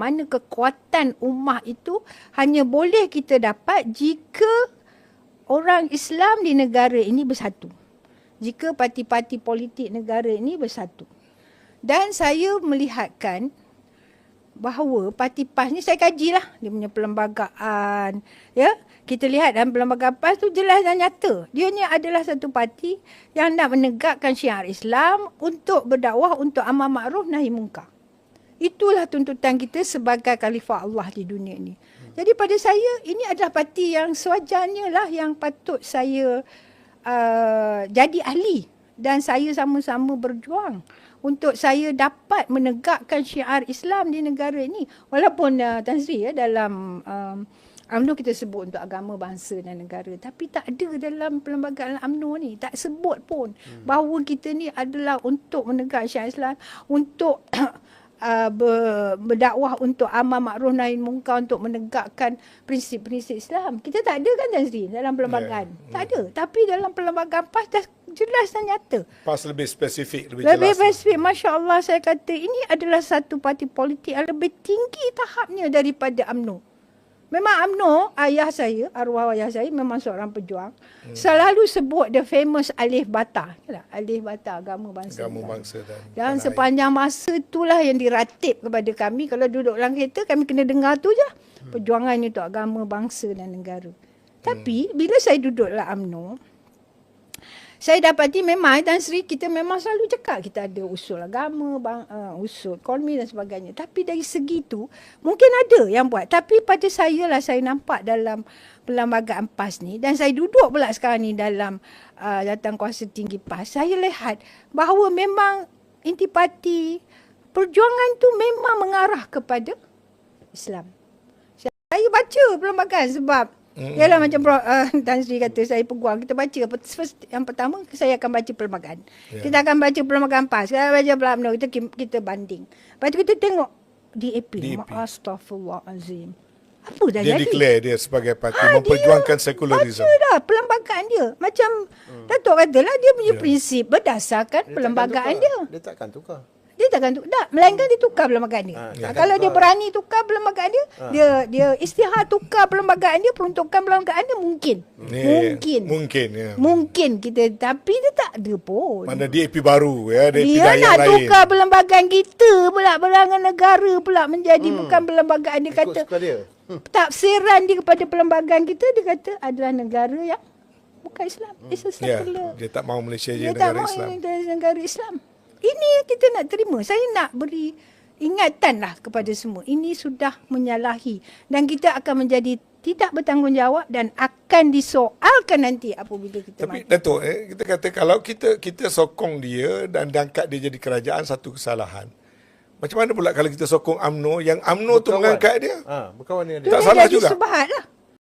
Mana kekuatan ummah itu hanya boleh kita dapat jika orang Islam di negara ini bersatu. Jika parti-parti politik negara ini bersatu. Dan saya melihatkan bahawa parti PAS ni saya kajilah dia punya perlembagaan ya kita lihat dalam perlembagaan PAS tu jelas dan nyata dia ni adalah satu parti yang nak menegakkan syiar Islam untuk berdakwah untuk amal makruf nahi munkar itulah tuntutan kita sebagai khalifah Allah di dunia ni jadi pada saya ini adalah parti yang sewajarnya lah yang patut saya uh, jadi ahli dan saya sama-sama berjuang untuk saya dapat menegakkan syiar Islam di negara ini. Walaupun uh, Tan Sri ya dalam um, UMNO kita sebut untuk agama, bangsa dan negara. Tapi tak ada dalam perlembagaan UMNO ni. Tak sebut pun hmm. bahawa kita ni adalah untuk menegak syiar Islam. Untuk uh, ber, berdakwah untuk amal makruf nahi munkar untuk menegakkan prinsip-prinsip Islam. Kita tak ada kan Tan Sri dalam perlembagaan. Yeah. Tak ada. Tapi dalam perlembagaan PAS dah jelas dan nyata. PAS lebih spesifik, lebih, lebih jelas. spesifik. Masya Allah saya kata ini adalah satu parti politik yang lebih tinggi tahapnya daripada UMNO. Memang UMNO, ayah saya, arwah ayah saya memang seorang pejuang. Hmm. Selalu sebut the famous Alif Bata. Alif Bata, agama bangsa. Agama bangsa dan Dan sepanjang masa itulah yang diratip kepada kami. Kalau duduk dalam kereta, kami kena dengar tu je. Hmm. Perjuangan untuk agama bangsa dan negara. Tapi, bila saya duduk dalam UMNO, saya dapati memang Tan Sri kita memang selalu cakap kita ada usul agama, bang, uh, usul ekonomi dan sebagainya. Tapi dari segi tu mungkin ada yang buat. Tapi pada saya lah saya nampak dalam perlembagaan PAS ni dan saya duduk pula sekarang ni dalam uh, datang kuasa tinggi PAS. Saya lihat bahawa memang intipati perjuangan tu memang mengarah kepada Islam. Saya baca perlembagaan sebab Mm. Yalah macam uh, Tan Sri kata saya peguam kita baca first, yang pertama saya akan baca perlembagaan. Yeah. Kita akan baca perlembagaan PAS. Kita baca perlembagaan kita kita banding. Lepas tu kita tengok DAP. DAP. Astagfirullahalazim. Apa dah dia jadi? Dia declare dia sebagai parti ha, memperjuangkan sekularisme. Baca dah perlembagaan dia. Macam hmm. Datuk katalah dia punya yeah. prinsip berdasarkan dia perlembagaan dia. Dia takkan tukar. Dia takkan tukar. Tak, melainkan dia tukar perlembagaan dia. Ha, dia kalau tukar. dia berani tukar perlembagaan dia, ha. dia dia istihad tukar perlembagaan dia, peruntukan perlembagaan dia mungkin. Yeah, mungkin. Mungkin, ya. Mungkin kita tapi dia tak ada pun. Mana DAP baru ya, DAP dia nak lain. tukar perlembagaan kita pula, berangan negara pula menjadi hmm. bukan perlembagaan dia kata. dia. Hmm. Tafsiran dia kepada perlembagaan kita dia kata adalah negara yang bukan Islam. Hmm. It's a yeah, dia tak mahu Malaysia dia je negara Islam. Dia tak mahu negara Islam. Ini kita nak terima. Saya nak beri ingatan lah kepada semua. Ini sudah menyalahi. Dan kita akan menjadi tidak bertanggungjawab dan akan disoalkan nanti apabila kita Tapi, mati. Tapi Datuk, eh, kita kata kalau kita kita sokong dia dan angkat dia jadi kerajaan satu kesalahan. Macam mana pula kalau kita sokong AMNO yang AMNO tu mengangkat dia? Ha, berkawan dengan dia. Tak salah juga. Subahat lah.